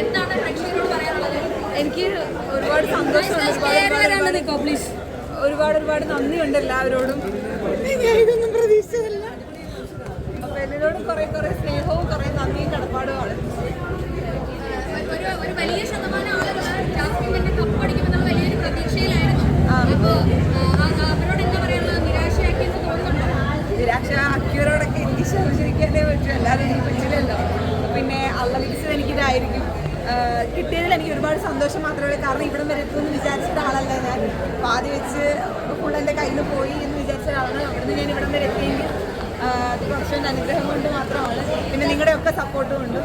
എന്താണ് പ്രേക്ഷകരോട് പറയാനുള്ളത് എനിക്ക് ഒരുപാട് സന്തോഷമുണ്ട് ഒരുപാട് ഒരുപാട് ഒരുപാട് ഒരുപാട് ഒരുപാട് നന്ദിയുണ്ട് എല്ലാവരോടും. ഇതൊന്നും പ്രതീക്ഷിച്ചതല്ല. അപ്പൊ എല്ലാവരോടും കുറെ കുറെ സ്നേഹവും കുറെ നന്ദിയും കടപ്പാടുമാണ്. ഒരു വലിയ ശതമാനം ആളുകൾ ജാസ്മിൻ തന്നെ കപ്പടിക്കുമെന്നുള്ള വലിയൊരു പ്രതീക്ഷയിലായിരുന്നു. അപ്പോ നിരാശ അക്യൂറോടൊക്കെ എനിക്ക് ശരിക്കാനേ പറ്റും. അല്ലാതെ എനിക്ക് പറ്റില്ലല്ലോ. പിന്നെ അള്ള വിളിച്ചത് എനിക്കിതായിരിക്കും. കിട്ടിയതിൽ എനിക്ക് ഒരുപാട് സന്തോഷം മാത്രമേ ഉള്ളൂ. കാരണം ഇവിടം വരെ എത്തുമെന്ന് വിചാരിച്ച ആളല്ല ഞാൻ. പാതി വെച്ച് ഫുൾ എന്റെ കയ്യിൽ പോയി എന്ന് വിചാരിച്ച ആളാണ് അവിടുന്ന് ഞാൻ ഇവിടം വരെ എത്തിയെങ്കിൽ അത് കുറച്ചൊരു അനുഗ്രഹം കൊണ്ട് മാത്രമാണ്. പിന്നെ നിങ്ങളുടെ ഒക്കെ സപ്പോർട്ടും ഉണ്ട്.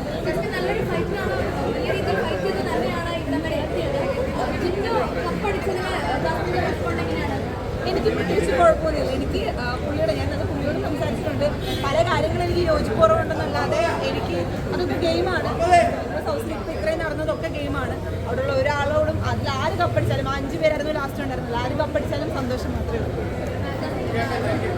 എനിക്ക് പ്രത്യേകിച്ച് കുഴപ്പമൊന്നുമില്ല. എനിക്ക് പുള്ളിയുടെ ഞാൻ സംസാരിച്ചിട്ടുണ്ട് പല കാര്യങ്ങളും എനിക്ക് യോജിപ്പുറവുണ്ടെന്നല്ലാതെ എനിക്ക് അതൊക്കെ ഗെയിമാണ്. ലീഗ് ഇത്രയും നടന്നതൊക്കെ ഗെയിമാണ്. അവിടെയുള്ള ഒരാളോടും അതിൽ ആര് കപ്പടിച്ചാലും അഞ്ച് പേരായിരുന്നു ലാസ്റ്റ് ഉണ്ടായിരുന്നില്ല ആര് കപ്പടിച്ചാലും സന്തോഷം മാത്രമേ ഉള്ളൂ.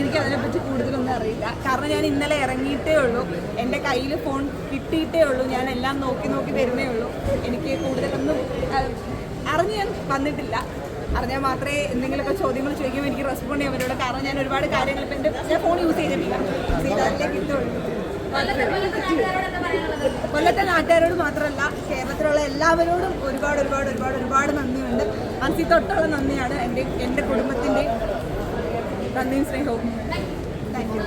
എനിക്ക് അതിനെപ്പറ്റി കൂടുതലൊന്നും അറിയില്ല. കാരണം ഞാൻ ഇന്നലെ ഇറങ്ങിയിട്ടേ ഉള്ളൂ. എന്റെ കയ്യിൽ ഫോൺ കിട്ടിയിട്ടേ ഉള്ളൂ. ഞാൻ എല്ലാം നോക്കി നോക്കി വരുന്നേ ഉള്ളൂ. എനിക്ക് കൂടുതലൊന്നും അറിഞ്ഞ് ഞാൻ വന്നിട്ടില്ല. അറിഞ്ഞാൽ മാത്രമേ എന്തെങ്കിലുമൊക്കെ ചോദ്യങ്ങൾ ചോദിക്കുമ്പോൾ എനിക്ക് റെസ്പോണ്ട് ചെയ്യാൻ പറ്റുള്ളൂ. കാരണം ഞാൻ ഒരുപാട് കാര്യങ്ങൾ ഇപ്പം എന്റെ ഞാൻ ഫോൺ യൂസ് ചെയ്തിട്ടില്ല. ചെയ്താലേ കിട്ടുള്ളൂ കൊല്ലത്തെ നാട്ടുകാരോട് മാത്രമല്ല കേരളത്തിലുള്ള എല്ലാവരോടും ഒരുപാട് ഒരുപാട് ഒരുപാട് ഒരുപാട് നന്ദിയുണ്ട്. മനസ്സിൽ തൊട്ടുള്ള നന്ദിയാണ് എന്റെ എന്റെ കുടുംബത്തിന്റെ നന്ദിയും സ്നേഹവും താങ്ക് യു